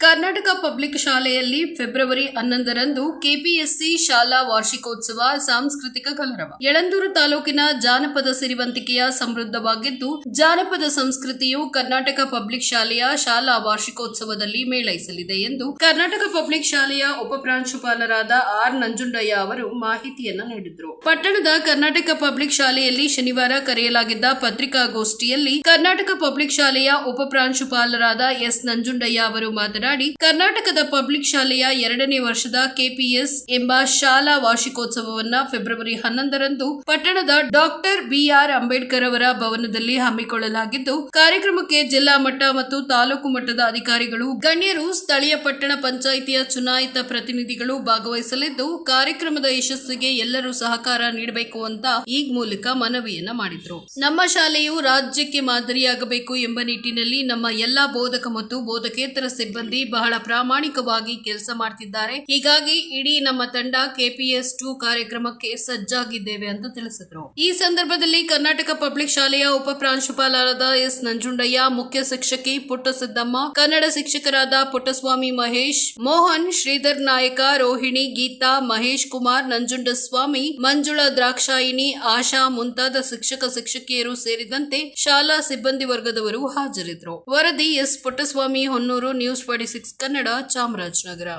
Karnataka public ಶಾಲೆಯಲ್ಲಿ February ಹನ್ನೊಂದರಂದು KPSC ಶಾಲಾ ವಾರ್ಷಿಕೋತ್ಸವ ಸಾಂಸ್ಕೃತಿಕ ಕಲರವ ಯಳಂದೂರು ತಾಲೂಕಿನ ಜಾನಪದ ಸಿರಿವಂತಿಕೆಯ ಸಮೃದ್ಧವಾಗಿದ್ದು, ಜಾನಪದ ಸಂಸ್ಕೃತಿಯು ಕರ್ನಾಟಕ ಪಬ್ಲಿಕ್ ಶಾಲೆಯ ಶಾಲಾ ವಾರ್ಷಿಕೋತ್ಸವದಲ್ಲಿ ಮೇಳೈಸಲಿದೆ ಎಂದು ಕರ್ನಾಟಕ ಪಬ್ಲಿಕ್ ಶಾಲೆಯ ಉಪಪ್ರಾಂಶುಪಾಲರಾದ ಆರ್ ನಂಜುಂಡಯ್ಯ ಅವರು ಮಾಹಿತಿಯನ್ನು ನೀಡಿದರು. ಪಟ್ಟಣದ ಕರ್ನಾಟಕ ಪಬ್ಲಿಕ್ ಶಾಲೆಯಲ್ಲಿ ಶನಿವಾರ ಕರೆಯಲಾಗಿದ್ದ ಪತ್ರಿಕಾಗೋಷ್ಠಿಯಲ್ಲಿ ಕರ್ನಾಟಕ ಪಬ್ಲಿಕ್ ಶಾಲೆಯ ಉಪಪ್ರಾಂಶುಪಾಲರಾದ ಎಸ್ ನಂಜುಂಡಯ್ಯ ಅವರು ಮಾತನಾಡಿ ಕರ್ನಾಟಕದ ಪಬ್ಲಿಕ್ ಶಾಲೆಯ ಎರಡನೇ ವರ್ಷದ ಕೆಪಿಎಸ್ ಎಂಬ ಶಾಲಾ ವಾರ್ಷಿಕೋತ್ಸವವನ್ನ ಫೆಬ್ರವರಿ ಹನ್ನೊಂದರಂದು ಪಟ್ಟಣದ ಡಾಕ್ಟರ್ ಬಿಆರ್ ಅಂಬೇಡ್ಕರ್ ಅವರ ಭವನದಲ್ಲಿ ಹಮ್ಮಿಕೊಳ್ಳಲಾಗಿದ್ದು, ಕಾರ್ಯಕ್ರಮಕ್ಕೆ ಜಿಲ್ಲಾ ಮಟ್ಟ ಮತ್ತು ತಾಲೂಕು ಮಟ್ಟದ ಅಧಿಕಾರಿಗಳು, ಗಣ್ಯರು, ಸ್ಥಳೀಯ ಪಟ್ಟಣ ಪಂಚಾಯಿತಿಯ ಚುನಾಯಿತ ಪ್ರತಿನಿಧಿಗಳು ಭಾಗವಹಿಸಲಿದ್ದು, ಕಾರ್ಯಕ್ರಮದ ಯಶಸ್ಸಿಗೆ ಎಲ್ಲರೂ ಸಹಕಾರ ನೀಡಬೇಕು ಅಂತ ಈ ಮೂಲಕ ಮನವಿಯನ್ನ ಮಾಡಿದ್ರು. ನಮ್ಮ ಶಾಲೆಯು ರಾಜ್ಯಕ್ಕೆ ಮಾದರಿಯಾಗಬೇಕು ಎಂಬ ನಿಟ್ಟಿನಲ್ಲಿ ನಮ್ಮ ಎಲ್ಲಾ ಬೋಧಕ ಮತ್ತು ಬೋಧಕೇತರ ಸಿಬ್ಬಂದಿ ಬಹಳ ಪ್ರಾಮಾಣಿಕವಾಗಿ ಕೆಲಸ ಮಾಡ್ತಿದ್ದಾರೆ. ಹೀಗಾಗಿ ಇಡೀ ನಮ್ಮ ತಂಡ ಕೆಪಿಎಸ್ ಟು ಕಾರ್ಯಕ್ರಮಕ್ಕೆ ಸಜ್ಜಾಗಿದ್ದೇವೆ ಅಂತ ತಿಳಿಸಿದ್ರು. ಈ ಸಂದರ್ಭದಲ್ಲಿ ಕರ್ನಾಟಕ ಪಬ್ಲಿಕ್ ಶಾಲೆಯ ಉಪ ಪ್ರಾಂಶುಪಾಲರಾದ ಎಸ್ ನಂಜುಂಡಯ್ಯ, ಮುಖ್ಯ ಶಿಕ್ಷಕಿ ಪುಟ್ಟಸಿದ್ದಮ್ಮ, ಕನ್ನಡ ಶಿಕ್ಷಕರಾದ ಪುಟ್ಟಸ್ವಾಮಿ ಮಹೇಶ್, ಮೋಹನ್, ಶ್ರೀಧರ್ ನಾಯಕ, ರೋಹಿಣಿ, ಗೀತಾ, ಮಹೇಶ್ ಕುಮಾರ್, ನಂಜುಂಡಸ್ವಾಮಿ, ಮಂಜುಳಾ ದ್ರಾಕ್ಷಾಯಿನಿ ಆಶಾ ಮುಂತಾದ ಶಿಕ್ಷಕ ಶಿಕ್ಷಕಿಯರು ಸೇರಿದಂತೆ ಶಾಲಾ ಸಿಬ್ಬಂದಿ ವರ್ಗದವರು ಹಾಜರಿದ್ದರು ವರದಿ S Puttaswamy Honnur, news twenty six Kannada Chamarajanagar.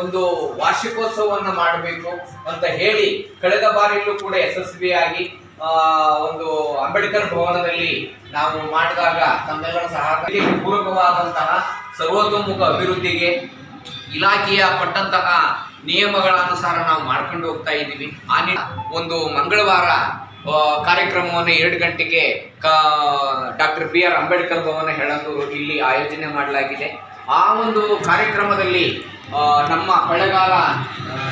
ಒಂದು ವಾರ್ಷಿಕೋತ್ಸವವನ್ನು ಮಾಡಬೇಕು ಅಂತ ಹೇಳಿ ಕಳೆದ ಬಾರಿಯಲ್ಲೂ ಕೂಡ ಯಶಸ್ವಿಯಾಗಿ ಒಂದು ಅಂಬೇಡ್ಕರ್ ಭವನದಲ್ಲಿ ನಾವು ಮಾಡಿದಾಗ ತಮ್ಮೆಲ್ಲರ ಸಹಕಾರಿ ಪೂರಕವಾದಂತಹ ಸರ್ವತೋಮುಖ ಅಭಿವೃದ್ಧಿಗೆ ಇಲಾಖೆಯ ಪಟ್ಟಂತಹ ನಿಯಮಗಳ ಅನುಸಾರ ನಾವು ಮಾಡ್ಕೊಂಡು ಹೋಗ್ತಾ ಇದ್ದೀವಿ. ಆ ಒಂದು ಮಂಗಳವಾರ ಕಾರ್ಯಕ್ರಮವನ್ನು ಎರಡು ಗಂಟೆಗೆ doctor B R Ambedkar Bhavan ಹೇಳಲು ಇಲ್ಲಿ ಆಯೋಜನೆ ಮಾಡಲಾಗಿದೆ. ಆ ಒಂದು ಕಾರ್ಯಕ್ರಮದಲ್ಲಿ ನಮ್ಮ ಕೊಳ್ಳೆಗಾಲ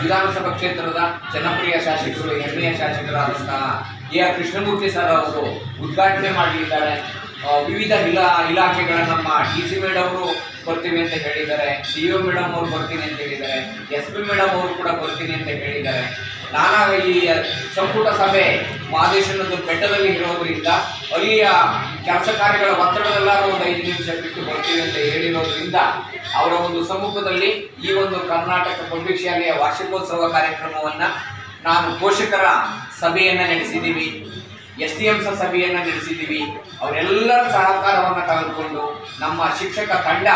ವಿಧಾನಸಭಾ ಕ್ಷೇತ್ರದ ಜನಪ್ರಿಯ ಶಾಸಕರು ಹೆಮ್ಮೆಯ ಶಾಸಕರಾದಂತಹ ಎ ಆರ್ ಕೃಷ್ಣಮೂರ್ತಿ ಸರ್ ಅವರು ಉದ್ಘಾಟನೆ ಮಾಡಲಿದ್ದಾರೆ. ವಿವಿಧ ಇಲಾ ಇಲಾಖೆಗಳ ನಮ್ಮ ಡಿ ಸಿ ಮೇಡಮ್ ಅವರು ಬರ್ತೀವಿ ಅಂತ ಹೇಳಿದ್ದಾರೆ. ಸಿ ಒ ಮೇಡಮ್ ಅವರು ಬರ್ತೀನಿ ಅಂತ ಹೇಳಿದ್ದಾರೆ. ಎಸ್ ಪಿ ಮೇಡಮ್ ಅವರು ಕೂಡ ಬರ್ತೀನಿ ಅಂತ ಹೇಳಿದ್ದಾರೆ. ನಾನಾ ಈ ಸಂಪುಟ ಸಭೆ ಮಹದೇಶನದ ಬೆಟ್ಟದಲ್ಲಿ ಇರೋದ್ರಿಂದ ಅಲ್ಲಿಯ ಕೆಲಸ ಕಾರ್ಯಗಳ ಒತ್ತಡದಲ್ಲ ಒಂದು ಐದು ನಿಮಿಷ ಬಿಟ್ಟು ಬರ್ತೀವಿ ಅಂತ ಹೇಳಿರೋದ್ರಿಂದ ಅವರ ಒಂದು ಸಮ್ಮುಖದಲ್ಲಿ ಈ ಒಂದು ಕರ್ನಾಟಕ ಪಬ್ಲಿಕ್ ಶಾಲೆಯ ವಾರ್ಷಿಕೋತ್ಸವ ಕಾರ್ಯಕ್ರಮವನ್ನ ನಾನು ಪೋಷಕರ ಸಭೆಯನ್ನ ನಡೆಸಿದ್ದೀವಿ, ಎಸ್ ಡಿ ಎಂ ಸಭೆಯನ್ನ ನಡೆಸಿದ್ದೀವಿ. ಅವರೆಲ್ಲರ ಸಹಕಾರವನ್ನು ಕಳೆದುಕೊಂಡು ನಮ್ಮ ಶಿಕ್ಷಕ ತಂಡ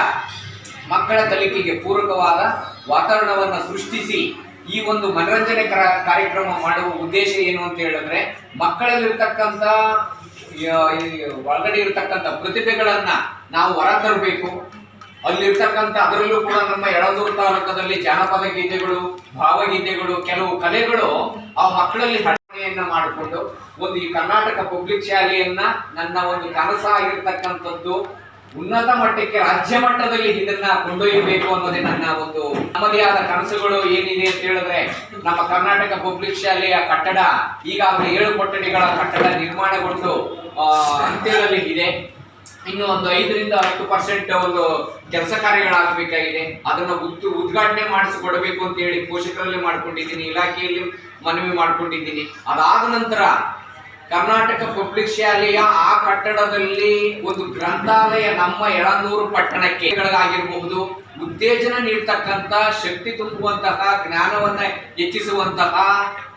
ಮಕ್ಕಳ ಕಲಿಕೆಗೆ ಪೂರಕವಾದ ವಾತಾವರಣವನ್ನು ಸೃಷ್ಟಿಸಿ ಈ ಒಂದು ಮನರಂಜನೆ ಕರ- ಕಾರ್ಯಕ್ರಮ ಮಾಡುವ ಉದ್ದೇಶ ಏನು ಅಂತ ಹೇಳಿದ್ರೆ, ಮಕ್ಕಳಲ್ಲಿರ್ತಕ್ಕಂಥ ಒಳಗಡೆ ಇರತಕ್ಕಂಥ ಪ್ರತಿಭೆಗಳನ್ನ ನಾವು ಹೊರ ತರಬೇಕು. ಅಲ್ಲಿರ್ತಕ್ಕಂಥ, ಅದರಲ್ಲೂ ಕೂಡ ನಮ್ಮ ಎಡದೂರು ತಾಲೂಕದಲ್ಲಿ ಜಾನಪದ ಗೀತೆಗಳು, ಭಾವಗೀತೆಗಳು, ಕೆಲವು ಕಲೆಗಳು ಆ ಮಕ್ಕಳಲ್ಲಿ ಹಣೆಯನ್ನ ಮಾಡಿಕೊಂಡು, ಒಂದು ಈ ಕರ್ನಾಟಕ ಪಬ್ಲಿಕ್ ಶಾಲೆಯನ್ನ ನನ್ನ ಒಂದು ಕನಸಾಗಿರ್ತಕ್ಕಂಥದ್ದು ಉನ್ನತ ಮಟ್ಟಕ್ಕೆ ರಾಜ್ಯ ಮಟ್ಟದಲ್ಲಿ ಇದನ್ನ ಕೊಂಡೊಯ್ಯಬೇಕು ಅನ್ನೋದೇ ನನ್ನ ಒಂದು ನಮ್ಮದೇ ಆದ ಕನಸುಗಳು ಏನಿದೆ ಅಂತ ಹೇಳಿದ್ರೆ, ನಮ್ಮ ಕರ್ನಾಟಕ ಪಬ್ಲಿಕ್ ಶಾಲೆಯ ಕಟ್ಟಡ, ಈಗಾಗಲೇ ಏಳು ಕೊಠಡಿಗಳ ಕಟ್ಟಡ ನಿರ್ಮಾಣಗೊಂಡು ಅಂತ್ಯದಲ್ಲಿ ಇದೆ. ಇನ್ನು ಒಂದು ಐದರಿಂದ ಹತ್ತು ಪರ್ಸೆಂಟ್ ಒಂದು ಕೆಲಸ ಕಾರ್ಯಗಳಾಗಬೇಕಾಗಿದೆ. ಅದನ್ನು ಉದ್, ಉದ್ಘಾಟನೆ ಮಾಡಿಸಿಕೊಡಬೇಕು ಅಂತ ಹೇಳಿ ಪೋಷಕರಲ್ಲಿ ಮಾಡ್ಕೊಂಡಿದ್ದೀನಿ, ಇಲಾಖೆಯಲ್ಲಿ ಮನವಿ ಮಾಡ್ಕೊಂಡಿದ್ದೀನಿ. ಅದಾದ ನಂತರ ಕರ್ನಾಟಕ ಪಬ್ಲಿಕ್ ಶಾಲೆಯ ಆ ಕಟ್ಟಡದಲ್ಲಿ ಒಂದು ಗ್ರಂಥಾಲಯ ನಮ್ಮ ಎಳನೂರು ಪಟ್ಟಣಕ್ಕೆ ಆಗಿರಬಹುದು ಉತ್ತೇಜನ ನೀಡ್ತಕ್ಕಂಥ, ಶಕ್ತಿ ತುಂಬುವಂತಹ, ಜ್ಞಾನವನ್ನ ಹೆಚ್ಚಿಸುವಂತಹ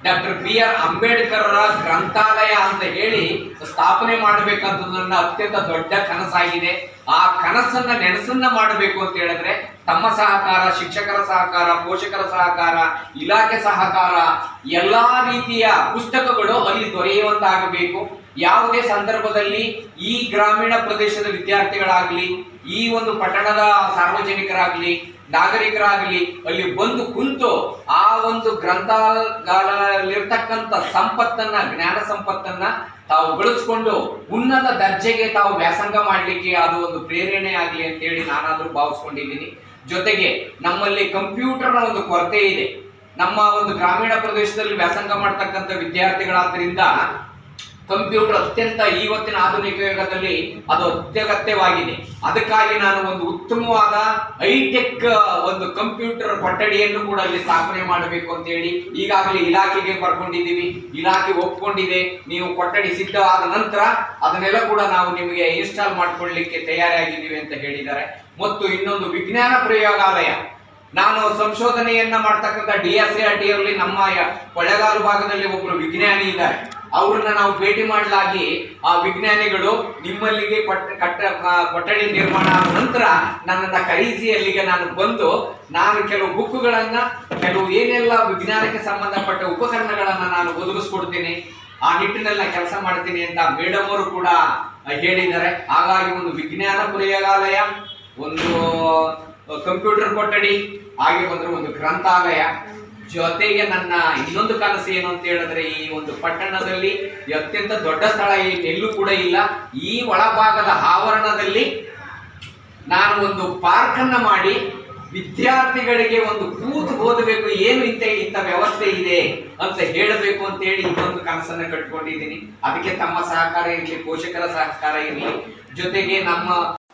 ಡಾಕ್ಟರ್ ಬಿ ಆರ್ ಅಂಬೇಡ್ಕರ್ ಗ್ರಂಥಾಲಯ ಅಂತ ಹೇಳಿ ಸ್ಥಾಪನೆ ಮಾಡಬೇಕಂತ ನನ್ನ ಅತ್ಯಂತ ದೊಡ್ಡ ಕನಸಾಗಿದೆ. ಆ ಕನಸನ್ನ ನೆನಸನ್ನ ಮಾಡಬೇಕು ಅಂತ ಹೇಳಿದ್ರೆ ತಮ್ಮ ಸಹಕಾರ, ಶಿಕ್ಷಕರ ಸಹಕಾರ, ಪೋಷಕರ ಸಹಕಾರ, ಇಲಾಖೆ ಸಹಕಾರ, ಎಲ್ಲಾ ರೀತಿಯ ಪುಸ್ತಕಗಳು ಅಲ್ಲಿ ದೊರೆಯುವಂತಾಗಬೇಕು. ಯಾವುದೇ ಸಂದರ್ಭದಲ್ಲಿ ಈ ಗ್ರಾಮೀಣ ಪ್ರದೇಶದ ವಿದ್ಯಾರ್ಥಿಗಳಾಗ್ಲಿ, ಈ ಒಂದು ಪಟ್ಟಣದ ಸಾರ್ವಜನಿಕರಾಗ್ಲಿ ನಾಗರಿಕರಾಗ್ಲಿ, ಅಲ್ಲಿ ಬಂದು ಕುಂತು ಆ ಒಂದು ಗ್ರಂಥಾಲಯದಲ್ಲಿರ್ತಕ್ಕಂಥ ಸಂಪತ್ತನ್ನ, ಜ್ಞಾನ ಸಂಪತ್ತನ್ನ ತಾವು ಬೆಳೆಸ್ಕೊಂಡು ಉನ್ನತ ದರ್ಜೆಗೆ ತಾವು ವ್ಯಾಸಂಗ ಮಾಡಲಿಕ್ಕೆ ಅದು ಒಂದು ಪ್ರೇರಣೆ ಆಗಲಿ ಅಂತೇಳಿ ನಾನಾದರೂ ಭಾವಿಸ್ಕೊಂಡಿದ್ದೀನಿ. ಜೊತೆಗೆ ನಮ್ಮಲ್ಲಿ ಕಂಪ್ಯೂಟರ್ನ ಒಂದು ಕೊರತೆ ಇದೆ. ನಮ್ಮ ಒಂದು ಗ್ರಾಮೀಣ ಪ್ರದೇಶದಲ್ಲಿ ವ್ಯಾಸಂಗ ಮಾಡ್ತಕ್ಕಂಥ ವಿದ್ಯಾರ್ಥಿಗಳಾದ್ರಿಂದ ಕಂಪ್ಯೂಟರ್ ಅತ್ಯಂತ ಇವತ್ತಿನ ಆಧುನಿಕ ಯುಗದಲ್ಲಿ ಅದು ಅತ್ಯಗತ್ಯವಾಗಿದೆ. ಅದಕ್ಕಾಗಿ ನಾನು ಒಂದು ಉತ್ತಮವಾದ ಹೈಟೆಕ್ ಒಂದು ಕಂಪ್ಯೂಟರ್ ಕೊಠಡಿಯನ್ನು ಕೂಡ ಅಲ್ಲಿ ಸ್ಥಾಪನೆ ಮಾಡಬೇಕು ಅಂತ ಹೇಳಿ ಈಗಾಗಲೇ ಇಲಾಖೆಗೆ ಬರ್ಕೊಂಡಿದ್ದೀವಿ. ಇಲಾಖೆ ಒಪ್ಕೊಂಡಿದೆ. ನೀವು ಕೊಠಡಿ ಸಿದ್ಧವಾದ ನಂತರ ಅದನ್ನೆಲ್ಲ ಕೂಡ ನಾವು ನಿಮಗೆ ಇನ್ಸ್ಟಾಲ್ ಮಾಡಿಕೊಳ್ಳಲಿಕ್ಕೆ ತಯಾರಾಗಿದ್ದೀವಿ ಅಂತ ಹೇಳಿದ್ದಾರೆ. ಮತ್ತು ಇನ್ನೊಂದು ವಿಜ್ಞಾನ ಪ್ರಯೋಗಾಲಯ. ನಾನು ಸಂಶೋಧನೆಯನ್ನ ಮಾಡ್ತಕ್ಕಂಥ ಡಿ ಎಸ್ ಟಿ ನಮ್ಮ ಕೊಳೆಗಾಲು ಭಾಗದಲ್ಲಿ ಒಬ್ಬರು ವಿಜ್ಞಾನಿ ಇದ್ದಾರೆ. ಅವ್ರನ್ನ ನಾವು ಭೇಟಿ ಮಾಡಲಾಗಿ ಆ ವಿಜ್ಞಾನಿಗಳು ನಿಮ್ಮಲ್ಲಿಗೆ ಕೊಟ್ಟ ಕೊಠಡಿ ನಿರ್ಮಾಣ ಆದ ನಂತರ ನನ್ನನ್ನ ಕರೆಸಿ ಅಲ್ಲಿಗೆ ನಾನು ಬಂದು ನಾನು ಕೆಲವು ಬುಕ್ಗಳನ್ನ ಕೆಲವು ಏನೆಲ್ಲ ವಿಜ್ಞಾನಕ್ಕೆ ಸಂಬಂಧಪಟ್ಟ ಉಪಕರಣಗಳನ್ನು ನಾನು ಒದಗಿಸ್ಕೊಡ್ತೀನಿ, ಆ ನಿಟ್ಟಿನಲ್ಲಿ ಕೆಲಸ ಮಾಡ್ತೀನಿ ಅಂತ ಮೇಡಮ್ ಅವರು ಕೂಡ ಹೇಳಿದ್ದಾರೆ. ಹಾಗಾಗಿ ಒಂದು ವಿಜ್ಞಾನ ಪ್ರಯೋಗಾಲಯ, ಒಂದು ಕಂಪ್ಯೂಟರ್ ಕೊಠಡಿ ಹಾಗೆ ಬಂದ್ರೆ ಒಂದು ಗ್ರಂಥಾಲಯ. ಜೊತೆಗೆ ನನ್ನ ಇನ್ನೊಂದು ಕನಸು ಏನು ಅಂತ ಹೇಳಿದ್ರೆ, ಈ ಒಂದು ಪಟ್ಟಣದಲ್ಲಿ ಅತ್ಯಂತ ದೊಡ್ಡ ಸ್ಥಳ ಎಲ್ಲೂ ಕೂಡ ಇಲ್ಲ. ಈ ಒಳಭಾಗದ ಆವರಣದಲ್ಲಿ ನಾನು ಒಂದು ಪಾರ್ಕ್ ಅನ್ನ ಮಾಡಿ ವಿದ್ಯಾರ್ಥಿಗಳಿಗೆ ಒಂದು ಕೂತು ಓದಬೇಕು, ಏನು ಇಂತ ಇಂಥ ವ್ಯವಸ್ಥೆ ಇದೆ ಅಂತ ಹೇಳಬೇಕು ಅಂತ ಹೇಳಿ ಇನ್ನೊಂದು ಕನಸನ್ನ ಕಟ್ಕೊಂಡಿದ್ದೀನಿ. ಅದಕ್ಕೆ ತಮ್ಮ ಸಹಕಾರ ಇರಲಿ, ಪೋಷಕರ ಸಹಕಾರ ಇರಲಿ. ಜೊತೆಗೆ ನಮ್ಮ